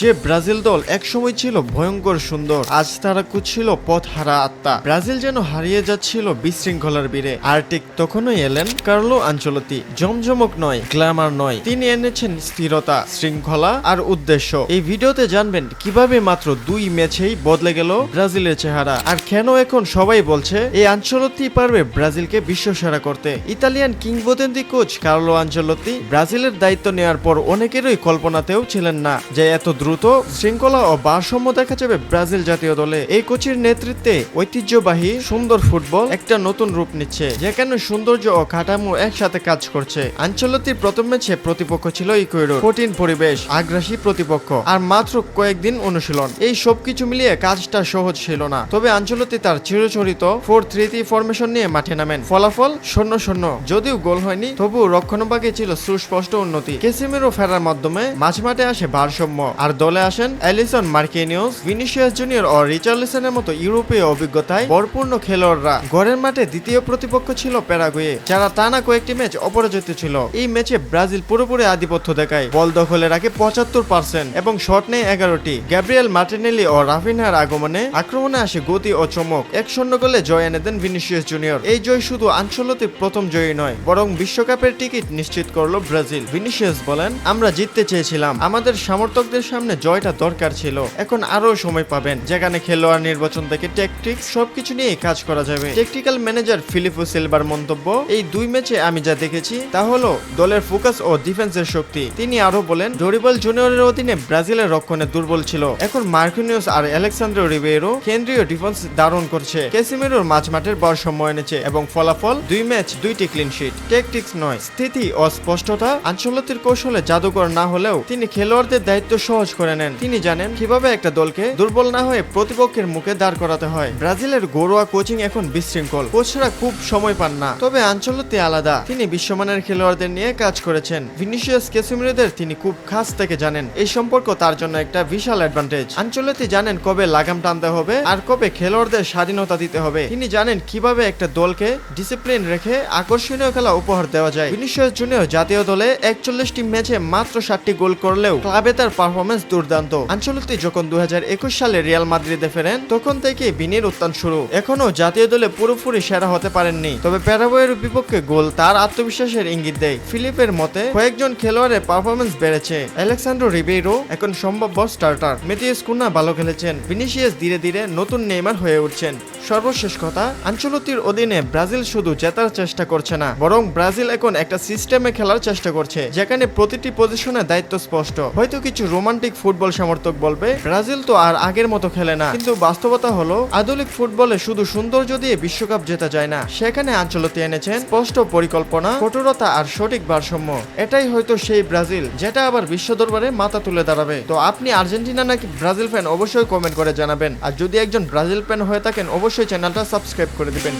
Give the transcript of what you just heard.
যে ব্রাজিল দল একসময় ছিল ভয়ঙ্কর সুন্দর, আজ তারা ছিল পথ হারা আত্মা। ব্রাজিল যেন হারিয়ে যাচ্ছিল বিশৃঙ্খলার বীরে। আর ঠিক তখনই এলেন কার্লো আঞ্চলতি। জমজমক নয়, গ্ল্যামার নয়, তিনি এনেছেন স্থিরতা, শৃঙ্খলা আর উদ্দেশ্য। এই ভিডিওতে জানবেন কীভাবে মাত্র দুই ম্যাচেই বদলে গেল ব্রাজিলের চেহারা। আর কেন এখন সবাই বলছে, এই আঞ্চলতি পারবে ব্রাজিলকে বিশ্বসেরা করতে। ইতালিয়ান কিংবদন্তি কোচ কার্লো আঞ্চলতি ব্রাজিলের দায়িত্ব নেওয়ার পর অনেকেরই কল্পনাতেও ছিলেন না যে এত দ্রুত শৃঙ্খলা ও ভারসাম্য দেখা যাবে ব্রাজিল জাতীয় দলে। এই কোচের নেতৃত্বে ঐতিহ্যবাহী সুন্দর ফুটবল একটা নতুন রূপ নিচ্ছে, যেখানে সৌন্দর্য ও কাঠামো একসাথে কাজ করছে। আঞ্চলতির প্রথম ম্যাচে প্রতিপক্ষ ছিল ইকুয়েডর। কঠিন পরিবেশ, আগ্রাসী প্রতিপক্ষ, আর মাত্র কয়েকদিন অনুশীলন। এই সবকিছু মিলিয়ে কাজটা সহজ ছিল না। তবে আঞ্চলতি তার চিরচরিত ফোর থ্রি থ্রি ফরমেশন নিয়ে মাঠে নামেন। ফলাফল শূন্য শূন্য। যদিও গোল হয়নি তবু রক্ষণভাগে ছিল সুস্পষ্ট উন্নতি। কেসিমেরো ফেরার মাধ্যমে মাঝ মাঠে আসে ভারসাম্য, আর দলে আসেন অ্যালিসন মার্কেনিউস, ভিনিসিয়াস জুনিয়র ও রিচার্লিসনের মতো ইউরোপীয় অভিজ্ঞতায় ভরপূর্ণ খেলোয়াড়রা। ঘরের মাঠে দ্বিতীয় প্রতিপক্ষ ছিল প্যারাগুয়ে, যারা টানা কয়েকটি ম্যাচ অপরাজিত ছিল। এই ম্যাচে ব্রাজিল পুরোপুরি আধিপত্য দেখায়। বল দখলে রাখে পঁচাত্তর পার্সেন্ট এবং শট নেয় এগারোটি। গ্যাব্রিয়েল মার্টিনেলি ও রাফিনহার আগমনে আক্রমণে আসে গতি ও চমক। এক শূন্য গোলে জয় এনে দেন ভিনিসিয়াস জুনিয়র। এই জয় শুধু আঞ্চলতির প্রথম জয়ই নয়, বরং বিশ্বকাপের টিকিট নিশ্চিত করল ব্রাজিল। ভিনিসিয়াস বলেন, আমরা জিততে চেয়েছিলাম। আমাদের সমর্থকদের সামনে জয়টা দরকার ছিল। এখন আরও সময় পাবেন। যেখানে খেলোয়াড় নির্বাচন থেকে টেকটিক্স সবকিছু নিয়ে কাজ করা যাবে। টেকটিক্যাল ম্যানেজার ফিলিপো সিলভার মন্তব্য, এই দুই ম্যাচে আমি যা দেখেছি, তা হলো দলের ফোকাস ও ডিফেন্সের শক্তি। তিনি আরও বলেন ডরিবল জুনিয়রের অধীনে ব্রাজিলের রক্ষণে দুর্বল ছিল। এখন মার্কিনিউস আর আলেক্সান্দ্রো রিবেরো কেন্দ্রীয় ডিফেন্স দারুণ করছে। কেসিমেরোর মাঝ মাঠের ভারসাম্য এনেছে এবং ফলাফল দুই ম্যাচ, দুইটি ক্লিন শিট টেকটিক্স নয়, স্থিতি অস্পষ্টতা আঞ্চলতির কৌশলে জাদুকর না হলেও তিনি খেলোয়াড়দের দায়িত্ব সহজ করে নেন। তিনি জানেন কীভাবে একটা দলকে দুর্বল না হয়ে প্রতিপক্ষের মুখে দাঁড় করাতে হয়। ব্রাজিলের ঘরোয়া কোচিং এখন বিশৃঙ্খল। কোচরা খুব সময় পান না, তবে আঞ্চলতি আলাদা। তিনি বিশ্বমানের খেলোয়াড়দের নিয়ে কাজ করেছেন। ভিনিসিয়াস কেসিমিরোদের তিনি খুব খাস থেকে জানেন। এই সম্পর্ক তার জন্য একটা বিশাল অ্যাডভান্টেজ আঞ্চলতি জানেন কবে লাগাম টানতে হবে আর কবে খেলোয়াড়দের স্বাধীনতা দিতে হবে। তিনি জানেন কীভাবে একটা দলকে ডিসিপ্লিন রেখে আকর্ষণীয় খেলা উপহার দেওয়া যায়। ভিনিসিয়াস জুনিয়র জাতীয় দলে একচল্লিশটি ম্যাচে মাত্র ষাটটি গোল করলেও ক্লাবে তার পারফরমেন্স দুর্দান্ত। আঞ্চলতি যখন দু হাজার একুশ সালে রিয়াল মাদ্রিদে ফেরেন, তখন থেকে বিনির উত্থান শুরু। এখনও জাতীয় দলে পুরোপুরি সেরা হতে পারেননি। তবে প্যারাবয়ের বিপক্ষে গোল তার আত্মবিশ্বাসের ইঙ্গিত দেয়। ফিলিপের মতে, কয়েকজন খেলোয়াড়ের পারফরমেন্স বেড়েছে। আলেক্সান্ড্রো রিবেইরো, এখন সম্ভাব্য স্টার্টার মেথিয়াস কুন্না ভালো খেলেছেন। ভিনিসিয়াস ধীরে ধীরে নতুন নেইমার হয়ে উঠছেন। সর্বশেষ কথা আঞ্চলতির অধীনে ব্রাজিল শুধু জেতার চেষ্টা করছে না, বরং ব্রাজিল এখন একটা সিস্টেমে খেলার চেষ্টা করছে, যেখানে প্রতিটি পজিশনে দায়িত্ব স্পষ্ট। হয়তো কিছু রোমান্টিক ফুটবল সমর্থক বলবে, ব্রাজিল তো আর আগের মতো খেলে না। কিন্তু বাস্তবতা হলো, আধুনিক ফুটবলে শুধু সৌন্দর্য দিয়ে বিশ্বকাপ জেতা যায় না। সেখানে আঞ্চলতি এনেছেন স্পষ্ট পরিকল্পনা, কঠোরতা আর সঠিক ভারসাম্য। এটাই হয়তো সেই ব্রাজিল, যেটা আবার বিশ্ব দরবারে মাথা তুলে দাঁড়াবে। তো আপনি আর্জেন্টিনা নাকি ব্রাজিল ফ্যান অবশ্যই কমেন্ট করে জানাবেন। আর যদি একজন ব্রাজিল ফ্যান হয়ে থাকেন, অবশ্যই চ্যানেলটা সাবস্ক্রাইব করে দিবেন।